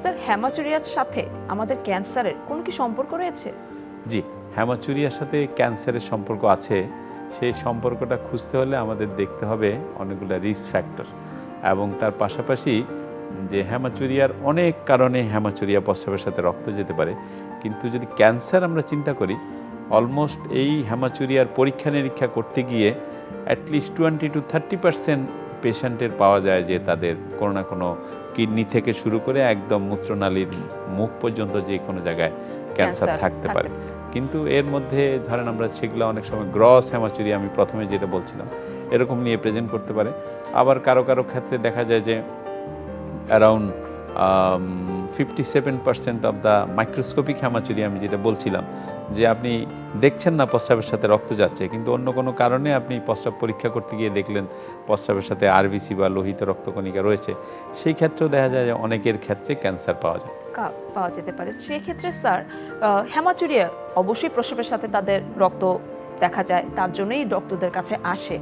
Sir, হ্যামাচুরিয়ার সাথে আমাদের ক্যান্সারের কোনো কি সম্পর্ক রয়েছে? জি, হ্যামাচুরিয়ার সাথে ক্যান্সারের সম্পর্ক আছে। সেই সম্পর্কটা খুঁজতে হলে আমাদের দেখতে হবে অনেকগুলো রিস্ক ফ্যাক্টর এবং তার পাশাপাশি যে হ্যামাচুরিয়ার অনেক কারণে হ্যামাচুরিয়া প্রস্রাবের সাথে রক্ত যেতে পারে। কিন্তু যদি ক্যান্সার আমরা চিন্তা করি অলমোস্ট এই হ্যামাচুরিয়ার পরীক্ষা নিরীক্ষা করতে গিয়ে at least twenty to thirty percent পেশেন্টের পাওয়া যায় যে তাদের কোনো না কোনো কিডনি থেকে শুরু করে একদম মূত্রনালীর মুখ পর্যন্ত যে কোনো জায়গায় ক্যান্সার থাকতে পারে। কিন্তু এর মধ্যে ধরেন আমরা সেগুলো অনেক সময় গ্রস হ্যামাচুরি আমি প্রথমে যেটা বলছিলাম এরকম নিয়ে প্রেজেন্ট করতে পারে। আবার কারও কারও ক্ষেত্রে দেখা যায় যে around fifty seven percent of the microscopic haematuria আমি যেটা বলছিলাম, যে আপনি দেখছেন না প্রস্রাবের সাথে রক্ত যাচ্ছে, কিন্তু অন্য কোনো কারণে আপনি প্রস্রাব পরীক্ষা করতে গিয়ে দেখলেন প্রস্রাবের সাথে আরবিসি বা লোহিত রক্তকণিকা রয়েছে। সেই ক্ষেত্রেও দেখা যায় যে অনেকের ক্ষেত্রে ক্যান্সার পাওয়া যায়। পাওয়া যেতে পারে। সেক্ষেত্রে স্যার হ্যামাচুরিয়া অবশ্যই প্রসবের সাথে তাদের রক্ত দেখা যায়, তার জন্যই ডক্টরদের কাছে আসে।